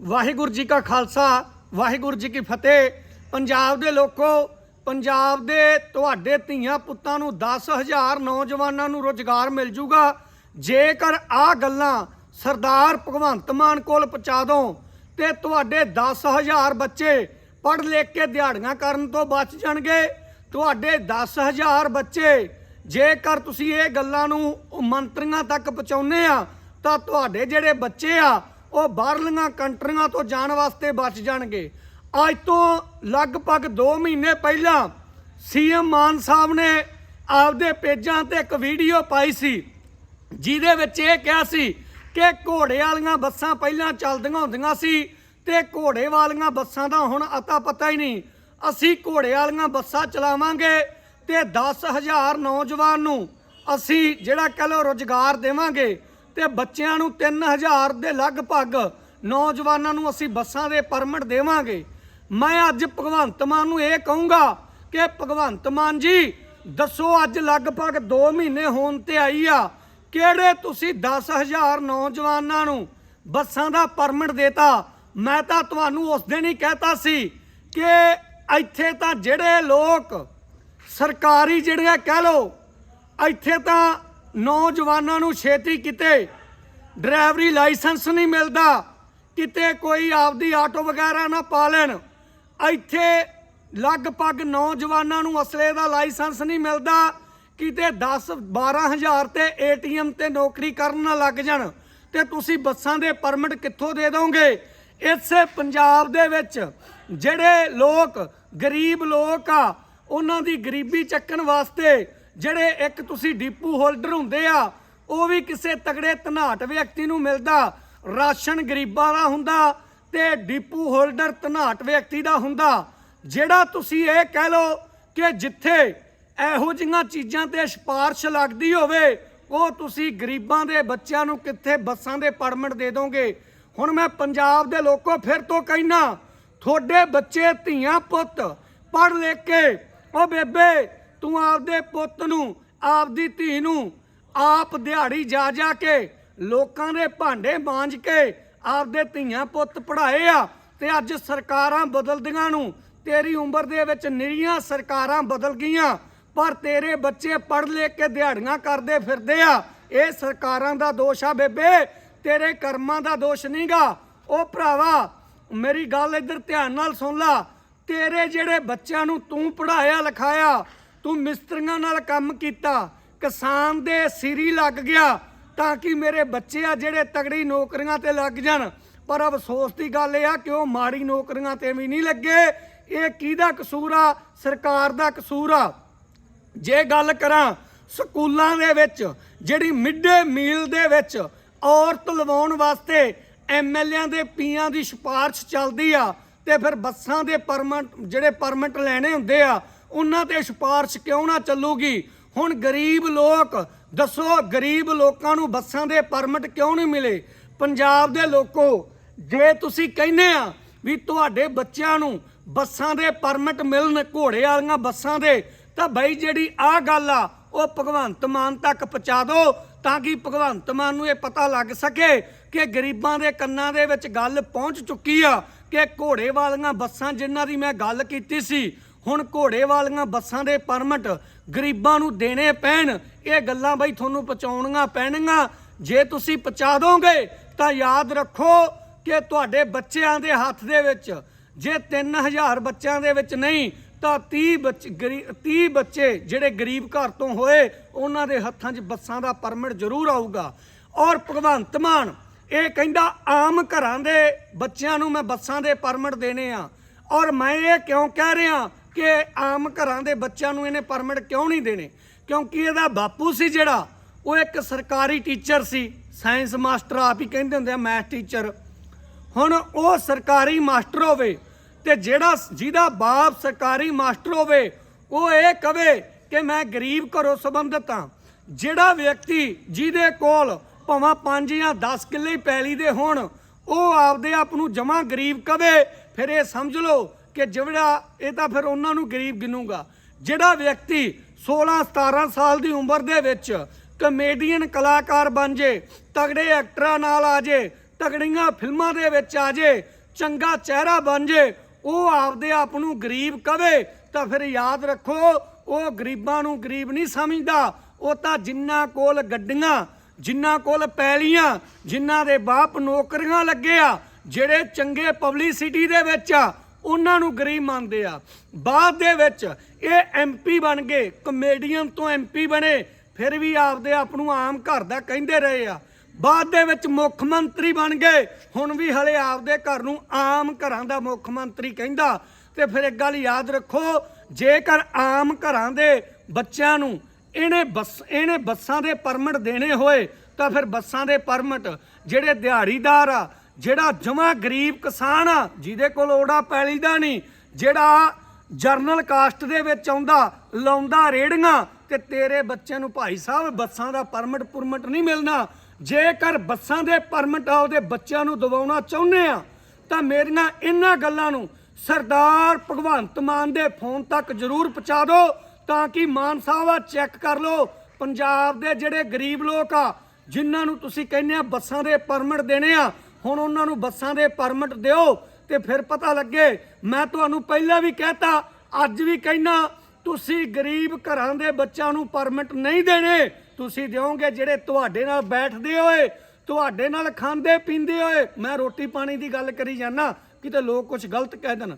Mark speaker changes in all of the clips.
Speaker 1: ਵਾਹਿਗੁਰੂ ਜੀ ਕਾ ਖਾਲਸਾ, ਵਾਹਿਗੁਰੂ ਜੀ ਕੀ ਫਤਿਹ। ਪੰਜਾਬ ਦੇ ਲੋਕੋ, ਪੰਜਾਬ ਦੇ ਤੁਹਾਡੇ ਧੀਆਂ ਪੁੱਤਾਂ ਨੂੰ 10000 ਨੌਜਵਾਨਾਂ ਨੂੰ ਰੋਜ਼ਗਾਰ ਮਿਲ ਜੂਗਾ। ਜੇਕਰ ਆ ਗੱਲਾਂ ਸਰਦਾਰ ਭਗਵੰਤ ਮਾਨ ਕੋਲ ਪਹੁੰਚਾ ਦੋ, ਤੇ ਤੁਹਾਡੇ 10000 ਬੱਚੇ ਪੜ੍ਹ ਲਿਖ ਕੇ ਦਿਹਾੜੀਆਂ ਕਰਨ ਤੋਂ ਬਚ ਜਾਣਗੇ। ਤੁਹਾਡੇ 10000 ਬੱਚੇ, ਜੇਕਰ ਤੁਸੀਂ ਇਹ ਗੱਲਾਂ ਨੂੰ ਮੰਤਰੀਆਂ ਤੱਕ ਪਹੁੰਚਾਉਂਦੇ ਆ, ਤਾਂ ਤੁਹਾਡੇ ਜਿਹੜੇ ਬੱਚੇ ਆ ਉਹ ਬਾਹਰਲੀਆਂ ਕੰਟਰੀਆਂ ਤੋਂ ਜਾਣ ਵਾਸਤੇ ਬਚ ਜਾਣਗੇ। ਅੱਜ ਤੋਂ ਲਗਭਗ 2 ਮਹੀਨੇ ਪਹਿਲਾਂ ਸੀਐਮ ਮਾਨ ਸਾਹਿਬ ਨੇ ਆਪਦੇ ਪੇਜਾਂ ਤੇ ਇੱਕ ਵੀਡੀਓ ਪਾਈ ਸੀ, ਜਿਹਦੇ ਵਿੱਚ ਇਹ ਕਿਹਾ ਸੀ ਕਿ ਘੋੜੇ ਵਾਲੀਆਂ ਬੱਸਾਂ ਪਹਿਲਾਂ ਚੱਲਦੀਆਂ ਹੁੰਦੀਆਂ ਸੀ ਤੇ ਘੋੜੇ ਵਾਲੀਆਂ ਬੱਸਾਂ ਦਾ ਹੁਣ ਅਤਾ ਪਤਾ ਹੀ ਨਹੀਂ। ਅਸੀਂ ਘੋੜੇ ਵਾਲੀਆਂ ਬੱਸਾਂ ਚਲਾਵਾਂਗੇ ਤੇ 10000 ਨੌਜਵਾਨ ਨੂੰ ਅਸੀਂ ਜਿਹੜਾ ਕਹ ਲਓ ਰੋਜ਼ਗਾਰ ਦੇਵਾਂਗੇ। ਤੇ ਬੱਚਿਆਂ ਨੂੰ 3000 ਦੇ ਲਗਭਗ ਨੌਜਵਾਨਾਂ ਨੂੰ ਅਸੀਂ ਬੱਸਾਂ ਦੇ ਪਰਮਿਟ ਦੇਵਾਂਗੇ। ਮੈਂ ਅੱਜ ਭਗਵੰਤ ਮਾਨ ਨੂੰ ਇਹ ਕਹੂੰਗਾ ਕਿ ਭਗਵੰਤ ਮਾਨ ਜੀ, ਦੱਸੋ ਅੱਜ ਲਗਭਗ 2 ਮਹੀਨੇ ਹੋਣ ਤੇ ਆਈ ਆ, ਕਿਹੜੇ ਤੁਸੀਂ 10000 ਨੌਜਵਾਨਾਂ ਨੂੰ ਬੱਸਾਂ ਦਾ ਪਰਮਿਟ ਦੇਤਾ? ਮੈਂ ਤਾਂ ਤੁਹਾਨੂੰ ਉਸ ਦਿਨ ਹੀ ਕਹਿਤਾ ਸੀ ਕਿ ਇੱਥੇ ਤਾਂ ਜਿਹੜੇ ਲੋਕ ਸਰਕਾਰੀ ਜਿਹੜੀਆਂ ਕਹਿ ਲੋ ਇੱਥੇ ਤਾਂ ਨੌਜਵਾਨਾਂ ਨੂੰ ਛੇਤੀ ਕਿਤੇ ਡਰਾਈਵਰੀ ਲਾਇਸੈਂਸ ਨਹੀਂ ਮਿਲਦਾ, ਕਿਤੇ ਕੋਈ ਆਪਦੀ ਆਟੋ ਵਗੈਰਾ ਨਾ ਪਾ ਲੈਣ। ਇੱਥੇ ਲਗਭਗ ਨੌਜਵਾਨਾਂ ਨੂੰ ਅਸਲੇ ਦਾ ਲਾਇਸੈਂਸ ਨਹੀਂ ਮਿਲਦਾ, ਕਿਤੇ 10 12000 ਤੇ ਏਟੀਐਮ ਤੇ ਨੌਕਰੀ ਕਰਨ ਨਾ ਲੱਗ ਜਾਣ। ਤੇ ਤੁਸੀਂ ਬੱਸਾਂ ਦੇ ਪਰਮਿਟ ਕਿੱਥੋਂ ਦੇ ਦੋਗੇ? ਇਸੇ ਪੰਜਾਬ ਦੇ ਵਿੱਚ ਜਿਹੜੇ ਲੋਕ, ਗਰੀਬ ਲੋਕ ਆ, ਉਹਨਾਂ ਦੀ ਗਰੀਬੀ ਚੱਕਣ ਵਾਸਤੇ ਜਿਹੜੇ ਇੱਕ ਤੁਸੀਂ ਡੀਪੂ ਹੋਲਡਰ ਹੁੰਦੇ ਆ, ਉਹ ਵੀ ਕਿਸੇ ਤਗੜੇ ਧਨਾਟ ਵਿਅਕਤੀ ਨੂੰ ਮਿਲਦਾ, ਰਾਸ਼ਨ ਗਰੀਬਾਂ ਦਾ ਹੁੰਦਾ ਤੇ ਡੀਪੂ ਹੋਲਡਰ ਧਨਾਟ ਵਿਅਕਤੀ ਦਾ ਹੁੰਦਾ। ਜਿਹੜਾ ਤੁਸੀਂ ਇਹ ਕਹਿ ਲਓ ਕਿ ਜਿੱਥੇ ਇਹੋ ਜਿਹੀਆਂ ਚੀਜ਼ਾਂ ਤੇ ਸਿਫਾਰਿਸ਼ ਲੱਗਦੀ ਹੋਵੇ, ਉਹ ਤੁਸੀਂ ਗਰੀਬਾਂ ਦੇ ਬੱਚਿਆਂ ਨੂੰ ਕਿੱਥੇ ਬੱਸਾਂ ਦੇ ਪਰਮਿਟ ਦੇ ਦੋਗੇ? ਹੁਣ ਮੈਂ ਪੰਜਾਬ ਦੇ ਲੋਕੋ ਫਿਰ ਤੋਂ ਕਹਿਣਾ ਤੁਹਾਡੇ ਬੱਚੇ, ਧੀਆਂ, ਪੁੱਤ ਪੜ੍ਹ ਲਿਖ ਕੇ, ਉਹ ਬੇਬੇ ਤੂੰ ਆਪਦੇ ਪੁੱਤ ਨੂੰ, ਆਪਦੀ ਧੀ ਨੂੰ, ਆਪ ਦਿਹਾੜੀ ਜਾ ਜਾ ਕੇ ਲੋਕਾਂ ਦੇ ਭਾਂਡੇ ਮਾਂਜ ਕੇ ਆਪਦੇ ਧੀਆਂ ਪੁੱਤ ਪੜ੍ਹਾਏ ਆ ਤੇ ਅੱਜ ਸਰਕਾਰਾਂ ਬਦਲਦੀਆਂ ਨੂੰ, ਤੇਰੀ ਉਮਰ ਦੇ ਵਿੱਚ ਨਿਰੀਆਂ ਸਰਕਾਰਾਂ ਬਦਲ ਗਈਆਂ, ਪਰ ਤੇਰੇ ਬੱਚੇ ਪੜ੍ਹ ਲਿਖ ਕੇ ਦਿਹਾੜੀਆਂ ਕਰਦੇ ਫਿਰਦੇ ਆ। ਇਹ ਸਰਕਾਰਾਂ ਦਾ ਦੋਸ਼ ਆ ਬੇਬੇ, ਤੇਰੇ ਕਰਮਾਂ ਦਾ ਦੋਸ਼ ਨਹੀਂਗਾ। ਉਹ ਭਰਾਵਾ, ਮੇਰੀ ਗੱਲ ਇੱਧਰ ਧਿਆਨ ਨਾਲ ਸੁਣ ਲਾ, ਤੇਰੇ ਜਿਹੜੇ ਬੱਚਿਆਂ ਨੂੰ ਤੂੰ ਪੜ੍ਹਾਇਆ ਲਿਖਾਇਆ ਤੂੰ ਮਿਸਤਰੀਆਂ ਨਾਲ ਕੰਮ ਕੀਤਾ, ਕਿਸਾਨ ਦੇ ਸਿਰੀ ਲੱਗ ਗਿਆ ਤਾਂ ਕਿ ਮੇਰੇ ਬੱਚੇ ਆ ਜਿਹੜੇ ਤਗੜੀ ਨੌਕਰੀਆਂ ਤੇ ਲੱਗ ਜਾਣ। ਪਰ ਅਫਸੋਸ ਦੀ ਗੱਲ ਇਹ ਆ ਕਿ ਉਹ ਮਾੜੀ ਨੌਕਰੀਆਂ ਤੇ ਵੀ ਨਹੀਂ ਲੱਗੇ। ਇਹ ਕਿਹਦਾ ਕਸੂਰ ਆ? ਸਰਕਾਰ ਦਾ ਕਸੂਰ ਆ। ਜੇ ਗੱਲ ਕਰਾਂ ਸਕੂਲਾਂ ਦੇ ਵਿੱਚ, ਜਿਹੜੀ ਮਿੱਡੇ ਮੀਲ ਦੇ ਵਿੱਚ ਔਰਤ ਲਵਾਉਣ ਵਾਸਤੇ ਐਮਐਲਏਆਂ ਦੇ ਪੀਆਂ ਦੀ ਸਿਫਾਰਿਸ਼ ਚੱਲਦੀ ਆ ਤੇ ਫਿਰ ਬੱਸਾਂ ਦੇ ਪਰਮਿਟ, ਜਿਹੜੇ ਪਰਮਿਟ ਲੈਣੇ ਹੁੰਦੇ ਆ ਉਹਨਾਂ ਤੇ ਸਿਫਾਰਿਸ਼ ਕਿਉਂ ਨਾ ਚੱਲੂਗੀ? ਹੁਣ ਗਰੀਬ ਲੋਕ, ਦੱਸੋ ਗਰੀਬ ਲੋਕਾਂ ਨੂੰ ਬੱਸਾਂ ਦੇ ਪਰਮਿਟ ਕਿਉਂ ਨਹੀਂ ਮਿਲੇ? ਪੰਜਾਬ ਦੇ ਲੋਕੋ, ਜੇ ਤੁਸੀਂ ਕਹਿੰਦੇ ਆ ਵੀ ਤੁਹਾਡੇ ਬੱਚਿਆਂ ਨੂੰ ਬੱਸਾਂ ਦੇ ਪਰਮਿਟ ਮਿਲਣ, ਘੋੜੇ ਵਾਲੀਆਂ ਬੱਸਾਂ ਦੇ, ਤਾਂ ਬਈ ਜਿਹੜੀ ਆ ਗੱਲ ਆ, ਉਹ ਭਗਵੰਤ ਮਾਨ ਤੱਕ ਪਹੁੰਚਾ ਦਿਓ ਤਾਂ ਕਿ ਭਗਵੰਤ ਮਾਨ ਨੂੰ ਇਹ ਪਤਾ ਲੱਗ ਸਕੇ ਕਿ ਗਰੀਬਾਂ ਦੇ ਕੰਨਾਂ ਦੇ ਵਿੱਚ ਗੱਲ ਪਹੁੰਚ ਚੁੱਕੀ ਆ, ਕਿ ਘੋੜੇ ਵਾਲੀਆਂ ਬੱਸਾਂ ਜਿਨ੍ਹਾਂ ਦੀ ਮੈਂ ਗੱਲ ਕੀਤੀ ਸੀ ਹੁਣ ਘੋੜੇ ਵਾਲੀਆਂ ਬੱਸਾਂ ਦੇ ਪਰਮਿਟ ਗਰੀਬਾਂ ਨੂੰ ਦੇਣੇ ਪੈਣ। ਇਹ ਗੱਲਾਂ ਬਈ ਤੁਹਾਨੂੰ ਪਹੁੰਚਾਉਣੀਆਂ ਪੈਣਗੀਆਂ ਜੇ ਤੁਸੀਂ ਪਹੁੰਚਾ ਦੋਗੇ, ਤਾਂ ਯਾਦ ਰੱਖੋ ਕਿ ਤੁਹਾਡੇ ਬੱਚਿਆਂ ਦੇ ਹੱਥ ਦੇ ਵਿੱਚ, ਜੇ 3000 ਬੱਚਿਆਂ ਦੇ ਵਿੱਚ ਨਹੀਂ, ਤਾਂ 30 ਬੱਚੇ 30 ਬੱਚੇ ਜਿਹੜੇ ਗਰੀਬ ਘਰ ਤੋਂ ਹੋਏ, ਉਹਨਾਂ ਦੇ ਹੱਥਾਂ 'ਚ ਬੱਸਾਂ ਦਾ ਪਰਮਿਟ ਜ਼ਰੂਰ ਆਊਗਾ। ਔਰ ਭਗਵੰਤ ਮਾਨ, ਇਹ ਕਹਿੰਦਾ, ਆਮ ਘਰਾਂ ਦੇ ਬੱਚਿਆਂ ਨੂੰ ਮੈਂ ਬੱਸਾਂ ਦੇ ਪਰਮਿਟ ਦੇਣੇ ਆ। ਔਰ ਮੈਂ ਇਹ ਕਿਉਂ ਕਹਿ ਰਿਹਾ? ਕਿ ਆਮ ਘਰਾਂ ਦੇ ਬੱਚਿਆਂ ਨੂੰ ਇਹਨੇ ਪਰਮਿਟ ਕਿਉਂ ਨਹੀਂ ਦੇਣੇ? ਕਿਉਂਕਿ ਇਹਦਾ ਬਾਪੂ ਸੀ ਜਿਹੜਾ, ਉਹ ਇੱਕ ਸਰਕਾਰੀ ਟੀਚਰ ਸੀ, ਸਾਇੰਸ ਮਾਸਟਰ ਆਪ ਹੀ ਕਹਿੰਦੇ ਹੁੰਦੇ ਆ, ਮੈਥ ਟੀਚਰ। ਹੁਣ ਉਹ ਸਰਕਾਰੀ ਮਾਸਟਰ ਹੋਵੇ ਤੇ ਜਿਹੜਾ ਜਿਹਦਾ ਬਾਪ ਸਰਕਾਰੀ ਮਾਸਟਰ ਹੋਵੇ, ਉਹ ਇਹ ਕਵੇ ਕਿ ਮੈਂ ਗਰੀਬ ਘਰੋਂ ਸੰਬੰਧਿਤ ਹਾਂ। ਜਿਹੜਾ ਵਿਅਕਤੀ ਜਿਹਦੇ ਕੋਲ ਭਾਵੇਂ 5 ਜਾਂ 10 ਕਿੱਲੇ ਪੈਲੀ ਦੇ ਹੋਣ, ਉਹ ਆਪਦੇ ਆਪ ਨੂੰ ਜਮਾ ਗਰੀਬ ਕਵੇ, ਫਿਰ ਇਹ ਸਮਝ ਲਓ ਕਿ ਜਿਹੜਾ ਇਹ ਤਾਂ ਫਿਰ ਉਹਨਾਂ ਨੂੰ ਗਰੀਬ ਗਿਨੂਗਾ। ਜਿਹੜਾ ਵਿਅਕਤੀ 16 17 ਸਾਲ ਦੀ ਉਮਰ ਦੇ ਵਿੱਚ ਕਮੇਡੀਅਨ ਕਲਾਕਾਰ ਬਣ ਜੇ, ਤਗੜੇ ਐਕਟਰਾਂ ਨਾਲ ਆ ਜੇ, ਤਗੜੀਆਂ ਫਿਲਮਾਂ ਦੇ ਵਿੱਚ ਆ ਜੇ, ਚੰਗਾ ਚਿਹਰਾ ਬਣ ਜੇ, ਉਹ ਆਪਦੇ ਆਪ ਨੂੰ ਗਰੀਬ ਕਵੇ, ਤਾਂ ਫਿਰ ਯਾਦ ਰੱਖੋ, ਉਹ ਗਰੀਬਾਂ ਨੂੰ ਗਰੀਬ ਨਹੀਂ ਸਮਝਦਾ। ਉਹ ਤਾਂ ਜਿੰਨਾ ਕੋਲ ਗੱਡੀਆਂ, ਜਿੰਨਾ ਕੋਲ ਪੈਲੀਆਂ ਜਿਨ੍ਹਾਂ ਦੇ ਬਾਪ ਨੌਕਰੀਆਂ ਲੱਗੇ ਆ, ਜਿਹੜੇ ਚੰਗੇ ਪਬਲਿਸਿਟੀ ਦੇ ਵਿੱਚ ਆ ਉਹਨਾਂ ਨੂੰ ਗਰੀਬ ਮੰਨਦੇ ਆ। ਬਾਅਦ ਦੇ ਵਿੱਚ ਇਹ ਐਮਪੀ ਬਣ ਗਏ ਕਮੇਡੀਅਨ ਤੋਂ ਐਮਪੀ ਬਣੇ, ਫਿਰ ਵੀ ਆਪਦੇ ਆਪ ਨੂੰ ਆਮ ਘਰ ਦਾ ਕਹਿੰਦੇ ਰਹੇ ਆ। ਬਾਅਦ ਦੇ ਵਿੱਚ ਮੁੱਖ ਮੰਤਰੀ ਬਣ ਗਏ, ਹੁਣ ਵੀ ਹਲੇ ਆਪਦੇ ਘਰ ਨੂੰ ਆਮ ਘਰਾਂ ਦਾ ਮੁੱਖ ਮੰਤਰੀ ਕਹਿੰਦਾ। ਤੇ ਫਿਰ ਇੱਕ ਗੱਲ ਯਾਦ ਰੱਖੋ, ਜੇਕਰ ਆਮ ਘਰਾਂ ਦੇ ਬੱਚਿਆਂ ਨੂੰ ਇਹਨੇ ਬੱਸ, ਇਹਨੇ ਬੱਸਾਂ ਦੇ ਪਰਮਿਟ ਦੇਣੇ ਹੋਏ, ਤਾਂ ਫਿਰ ਬੱਸਾਂ ਦੇ ਪਰਮਿਟ ਜਿਹੜੇ ਦਿਹਾੜੀਦਾਰ ਆ ਜਿਹੜਾ ਜਮਾ ਗਰੀਬ ਕਿਸਾਨ ਆ, ਜਿਹਦੇ ਕੋਲ ਓੜਾ ਪੈਲੀ ਦਾ ਨਹੀਂ, ਜਿਹੜਾ ਜਰਨਲ ਕਾਸਟ ਦੇ ਵਿੱਚ ਆਉਂਦਾ, ਲਾਉਂਦਾ ਰੇੜੀਆਂ, ਤੇ ਤੇਰੇ ਬੱਚੇ ਨੂੰ ਭਾਈ ਸਾਹਿਬ ਬੱਸਾਂ ਦਾ ਪਰਮਿਟ ਪੁਰਮਿਟ ਨਹੀਂ ਮਿਲਣਾ। ਜੇਕਰ ਬੱਸਾਂ ਦੇ ਪਰਮਿਟ ਆ ਬੱਚਿਆਂ ਨੂੰ ਦਿਵਾਉਣਾ ਚਾਹੁੰਦੇ ਆ, ਤਾਂ ਮੇਰੀਆਂ ਇਹਨਾਂ ਗੱਲਾਂ ਨੂੰ ਸਰਦਾਰ ਭਗਵੰਤ ਮਾਨ ਦੇ ਫੋਨ ਤੱਕ ਜ਼ਰੂਰ ਪਹੁੰਚਾ ਦਿਓ, ਤਾਂ ਕਿ ਮਾਨ ਸਾਹਿਬ ਆ, ਚੈੱਕ ਕਰ ਲਓ, ਪੰਜਾਬ ਦੇ ਜਿਹੜੇ ਗਰੀਬ ਲੋਕ ਆ, ਜਿਨ੍ਹਾਂ ਨੂੰ ਤੁਸੀਂ ਕਹਿੰਦੇ ਆ ਬੱਸਾਂ ਦੇ ਪਰਮਿਟ ਦੇਣੇ ਆ ਹੁਣ ਉਹਨਾਂ ਨੂੰ ਬੱਸਾਂ ਦੇ ਪਰਮਿਟ ਦਿਓ ਤੇ ਫਿਰ ਪਤਾ ਲੱਗੇ। ਮੈਂ ਤੁਹਾਨੂੰ ਪਹਿਲਾਂ ਵੀ ਕਹਿਤਾ, ਅੱਜ ਵੀ ਕਹਿਣਾ ਤੁਸੀਂ ਗਰੀਬ ਘਰਾਂ ਦੇ ਬੱਚਿਆਂ ਨੂੰ ਪਰਮਿਟ ਨਹੀਂ ਦੇਣੇ। ਤੁਸੀਂ ਦਿਓਗੇ ਜਿਹੜੇ ਤੁਹਾਡੇ ਨਾਲ ਬੈਠਦੇ ਹੋਏ, ਤੁਹਾਡੇ ਨਾਲ ਖਾਂਦੇ ਪੀਂਦੇ ਹੋਏ। ਮੈਂ ਰੋਟੀ ਪਾਣੀ ਦੀ ਗੱਲ ਕਰੀ ਜਾਣਾ ਕਿਤੇ ਲੋਕ ਕੁਝ ਗਲਤ ਕਹਿ ਦੇਣ।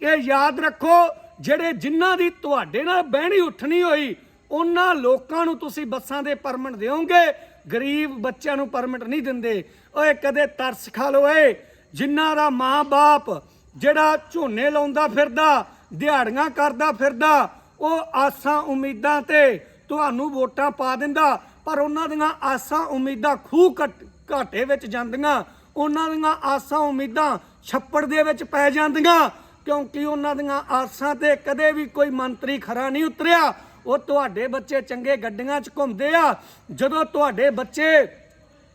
Speaker 1: ਇਹ ਯਾਦ ਰੱਖੋ, ਜਿਹੜੇ ਜਿਨ੍ਹਾਂ ਦੀ ਤੁਹਾਡੇ ਨਾਲ ਬਹਿਣੀ ਉੱਠਣੀ ਹੋਈ, ਉਹਨਾਂ ਲੋਕਾਂ ਨੂੰ ਤੁਸੀਂ ਬੱਸਾਂ ਦੇ ਪਰਮਿਟ ਦਿਓਗੇ। ਗਰੀਬ ਬੱਚਿਆਂ ਨੂੰ ਪਰਮਿਟ ਨਹੀਂ ਦਿੰਦੇ। ਓਏ, ਕਦੇ ਤਰਸ ਖਾ ਲਓ ਏ ਜਿਨ੍ਹਾਂ ਦਾ ਮਾਂ-ਬਾਪ ਜਿਹੜਾ ਝੋਨੇ ਲਾਉਂਦਾ ਫਿਰਦਾ, ਦਿਹਾੜੀਆਂ ਕਰਦਾ ਫਿਰਦਾ, ਉਹ ਆਸਾਂ ਉਮੀਦਾਂ ਤੇ ਤੁਹਾਨੂੰ ਵੋਟਾਂ ਪਾ ਦਿੰਦਾ, ਪਰ ਉਹਨਾਂ ਦੀਆਂ ਆਸਾਂ ਉਮੀਦਾਂ ਖੂਹ ਘਟ- ਘਾਟੇ ਵਿੱਚ ਜਾਂਦੀਆਂ, ਉਹਨਾਂ ਦੀਆਂ ਆਸਾਂ ਉਮੀਦਾਂ ਛੱਪੜ ਦੇ ਵਿੱਚ ਪੈ ਜਾਂਦੀਆਂ, ਕਿਉਂਕਿ ਉਹਨਾਂ ਦੀਆਂ ਆਸਾਂ ਤੇ ਕਦੇ ਵੀ ਕੋਈ ਮੰਤਰੀ ਖਰਾ ਨਹੀਂ ਉਤਰਿਆ। ਉਹ ਤੁਹਾਡੇ ਬੱਚੇ ਚੰਗੇ ਗੱਡੀਆਂ 'ਚ ਘੁੰਮਦੇ ਆ। ਜਦੋਂ ਤੁਹਾਡੇ ਬੱਚੇ,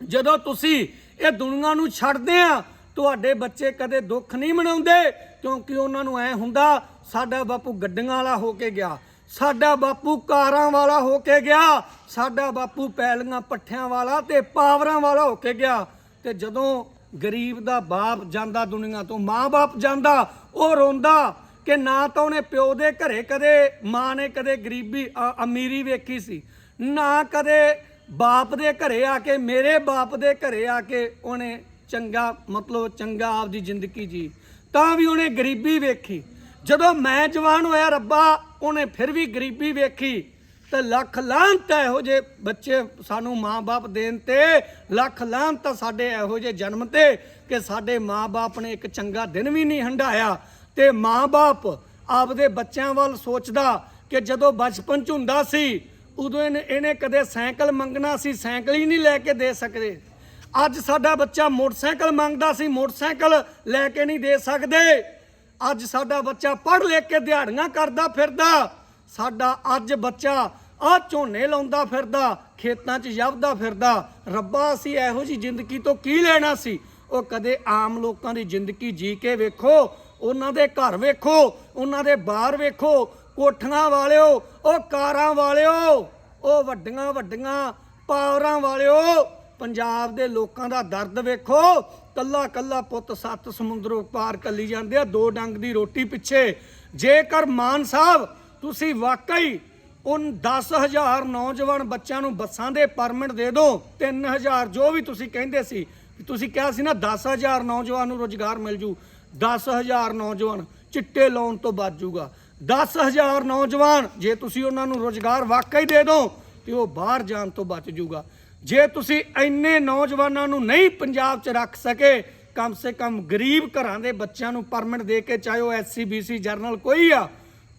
Speaker 1: ਜਦੋਂ ਤੁਸੀਂ ਇਹ ਦੁਨੀਆ ਨੂੰ ਛੱਡਦੇ ਆ, ਤੁਹਾਡੇ ਬੱਚੇ ਕਦੇ ਦੁੱਖ ਨਹੀਂ ਮਨਾਉਂਦੇ, ਕਿਉਂਕਿ ਉਹਨਾਂ ਨੂੰ ਐ ਹੁੰਦਾ, ਸਾਡਾ ਬਾਪੂ ਗੱਡੀਆਂ ਵਾਲਾ ਹੋ ਕੇ ਗਿਆ, ਸਾਡਾ ਬਾਪੂ ਕਾਰਾਂ ਵਾਲਾ ਹੋ ਕੇ ਗਿਆ, ਸਾਡਾ ਬਾਪੂ ਪੈਲੀਆਂ ਪੱਠਿਆਂ ਵਾਲਾ ਤੇ ਪਾਵਰਾਂ ਵਾਲਾ ਹੋ ਕੇ ਗਿਆ। ਤੇ ਜਦੋਂ ਗਰੀਬ ਦਾ ਬਾਪ ਜਾਂਦਾ ਦੁਨੀਆ ਤੋਂ ਮਾਂ-ਬਾਪ ਜਾਂਦਾ, ਉਹ ਰੋਂਦਾ ਕਿ ਨਾ ਤਾਂ ਉਹਨੇ ਪਿਓ ਦੇ ਘਰੇ ਕਦੇ, ਮਾਂ ਨੇ ਕਦੇ ਗਰੀਬੀ, ਅ- ਅਮੀਰੀ ਵੇਖੀ ਸੀ। ਨਾ ਕਦੇ ਬਾਪ ਦੇ ਘਰੇ ਆ ਕੇ, ਮੇਰੇ ਬਾਪ ਦੇ ਘਰੇ ਆ ਕੇ ਉਹਨੇ ਚੰਗਾ, ਮਤਲਬ ਚੰਗਾ ਆਪਦੀ ਜ਼ਿੰਦਗੀ ਜੀ। ਤਾਂ ਵੀ ਉਹਨੇ ਗਰੀਬੀ ਵੇਖੀ। ਜਦੋਂ ਮੈਂ ਜਵਾਨ ਹੋਇਆ ਰੱਬਾ, ਉਹਨੇ ਫਿਰ ਵੀ ਗਰੀਬੀ ਵੇਖੀ। ਤੇ ਲੱਖ ਲਾਹਨਤ ਇਹੋ ਜੇ ਬੱਚੇ ਸਾਨੂੰ ਮਾਂ-ਬਾਪ ਦੇਣ ਤੇ, ਲੱਖ ਲਾਹਨਤ ਆ ਸਾਡੇ ਇਹੋ ਜੇ ਜਨਮ ਤੇ, ਕਿ ਸਾਡੇ ਮਾਂ-ਬਾਪ ਨੇ ਇੱਕ ਚੰਗਾ ਦਿਨ ਵੀ ਨਹੀਂ ਹੰਡਾਇਆ ਤੇ ਮਾਂ-ਬਾਪ ਆਪਦੇ ਬੱਚਿਆਂ ਵੱਲ ਸੋਚਦਾ ਕਿ ਜਦੋਂ ਬਚਪਨ ਚ ਹੁੰਦਾ ਸੀ, ਉਦੋਂ ਇਹਨੇ ਇਹਨੇ ਕਦੇ ਸਾਈਕਲ ਮੰਗਣਾ ਸੀ, ਸਾਈਕਲ ਹੀ ਨਹੀਂ ਲੈ ਕੇ ਦੇ ਸਕਦੇ। ਅੱਜ ਸਾਡਾ ਬੱਚਾ ਮੋਟਰਸਾਈਕਲ ਮੰਗਦਾ ਸੀ, ਮੋਟਰਸਾਈਕਲ ਲੈ ਕੇ ਨਹੀਂ ਦੇ ਸਕਦੇ। ਅੱਜ ਸਾਡਾ ਬੱਚਾ ਪੜ੍ਹ ਲਿਖ ਕੇ ਦਿਹਾੜੀਆਂ ਕਰਦਾ ਫਿਰਦਾ। ਸਾਡਾ ਅੱਜ ਬੱਚਾ ਆ ਝੋਨੇ ਲਾਉਂਦਾ ਫਿਰਦਾ, ਖੇਤਾਂ 'ਚ ਯਵਦਾ ਫਿਰਦਾ। ਰੱਬਾ, ਅਸੀਂ ਇਹੋ ਜੀ ਜ਼ਿੰਦਗੀ ਤੋਂ ਕੀ ਲੈਣਾ ਸੀ? ਉਹ ਕਦੇ ਆਮ ਲੋਕਾਂ ਦੀ ਜ਼ਿੰਦਗੀ ਜੀ ਕੇ ਵੇਖੋ। ਉਹਨਾਂ ਦੇ ਘਰ ਵੇਖੋ, ਉਹਨਾਂ ਦੇ ਬਾਹਰ ਵੇਖੋ ਕੋਠੀਆਂ ਵਾਲਿਓ, ਉਹ ਕਾਰਾਂ ਵਾਲਿਓ, ਉਹ ਵੱਡੀਆਂ ਵੱਡੀਆਂ ਪਾਵਰਾਂ ਵਾਲਿਓ, ਪੰਜਾਬ ਦੇ ਲੋਕਾਂ ਦਾ ਦਰਦ ਵੇਖੋ, ਕੱਲਾ ਕੱਲਾ ਪੁੱਤ ਸੱਤ ਸਮੁੰਦਰੋਂ ਪਾਰ ਕੱਲੀ ਜਾਂਦੇ ਆ, ਦੋ ਡੰਗ ਦੀ ਰੋਟੀ ਪਿੱਛੇ। ਜੇਕਰ ਮਾਨ ਸਾਹਿਬ, ਤੁਸੀਂ ਵਾਕਈ ਉਨ 10000 ਨੌਜਵਾਨ ਬੱਚਿਆਂ ਨੂੰ ਬੱਸਾਂ ਦੇ ਪਰਮਿਟ ਦੇ ਦਿਓ 3000 ਜੋ ਵੀ ਤੁਸੀਂ ਕਹਿੰਦੇ ਸੀ, ਤੁਸੀਂ ਕਿਹਾ ਸੀ ਨਾ 10000 ਨੌਜਵਾਨ ਨੂੰ ਰੋਜ਼ਗਾਰ ਮਿਲ ਜੂ 10000 ਨੌਜਵਾਨ ਚਿੱਟੇ ਲਾਉਣ ਤੋਂ ਬਚ ਜੂਗਾ 10000 ਨੌਜਵਾਨ, ਜੇ ਤੁਸੀਂ ਉਹਨਾਂ ਨੂੰ ਰੋਜ਼ਗਾਰ ਵਾਕਈ ਦੇ ਦਿਓ, ਤੇ ਉਹ ਬਾਹਰ ਜਾਣ ਤੋਂ ਬਚ ਜੂਗਾ ਜੇ ਤੁਸੀਂ ਇੰਨੇ ਨੌਜਵਾਨਾਂ ਨੂੰ ਨਹੀਂ ਪੰਜਾਬ 'ਚ ਰੱਖ ਸਕੇ, ਕਮ ਸੇ ਕਮ ਗਰੀਬ ਘਰਾਂ ਦੇ ਬੱਚਿਆਂ ਨੂੰ ਪਰਮਿਟ ਦੇ ਕੇ, ਚਾਹੇ ਉਹ ਐਸਸੀ ਬੀਸੀ ਜਰਨਲ ਕੋਈ ਆ,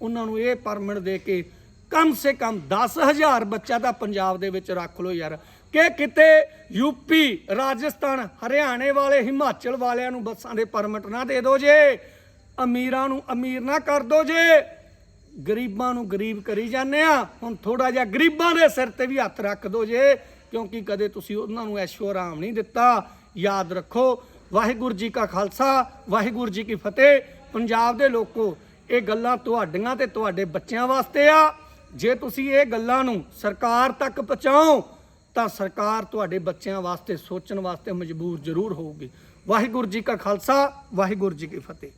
Speaker 1: ਉਹਨਾਂ ਨੂੰ ਇਹ ਪਰਮਿਟ ਦੇ ਕੇ ਕਮ ਸੇ ਕਮ 10000 ਬੱਚਾ ਤਾਂ ਪੰਜਾਬ ਦੇ ਵਿੱਚ ਰੱਖ ਲਓ ਯਾਰ। ਕਿ ਕਿਤੇ ਯੂਪੀ ਰਾਜਸਥਾਨ, ਹਰਿਆਣੇ ਵਾਲੇ, ਹਿਮਾਚਲ ਵਾਲਿਆਂ ਨੂੰ ਬੱਸਾਂ ਦੇ ਪਰਮਿਟ ਨਾ ਦੇ ਦਿਓ ਜੇ। ਅਮੀਰਾਂ ਨੂੰ ਅਮੀਰ ਨਾ ਕਰ ਦਿਓ ਜੇ। ਗਰੀਬਾਂ ਨੂੰ ਗਰੀਬ ਕਰੀ ਜਾਂਦੇ ਆ। ਹੁਣ ਥੋੜਾ ਜਿਹਾ ਗਰੀਬਾਂ ਦੇ ਸਿਰ ਤੇ ਵੀ ਹੱਥ ਰੱਖ ਦਿਓ ਜੇ, ਕਿਉਂਕਿ ਕਦੇ ਤੁਸੀਂ ਉਹਨਾਂ ਨੂੰ ਐਸ਼ੋ ਆਰਾਮ ਨਹੀਂ ਦਿੱਤਾ। ਯਾਦ ਰੱਖੋ, ਵਾਹਿਗੁਰੂ ਜੀ ਕਾ ਖਾਲਸਾ, ਵਾਹਿਗੁਰੂ ਜੀ ਕੀ ਫਤਿਹ। ਪੰਜਾਬ ਦੇ ਲੋਕੋ, ਇਹ ਗੱਲਾਂ ਤੁਹਾਡੀਆਂ ਤੇ ਤੁਹਾਡੇ ਬੱਚਿਆਂ ਵਾਸਤੇ ਆ। ਜੇ ਤੁਸੀਂ ਇਹ ਗੱਲਾਂ ਨੂੰ ਸਰਕਾਰ ਤੱਕ ਪਹੁੰਚਾਓ, ਤਾਂ ਸਰਕਾਰ ਤੁਹਾਡੇ ਬੱਚਿਆਂ ਵਾਸਤੇ, ਸੋਚਣ ਵਾਸਤੇ ਮਜਬੂਰ ਜ਼ਰੂਰ ਹੋਊਗੀ। ਵਾਹਿਗੁਰੂ ਜੀ ਕਾ ਖਾਲਸਾ, ਵਾਹਿਗੁਰੂ ਜੀ ਕੀ ਫਤਿਹ।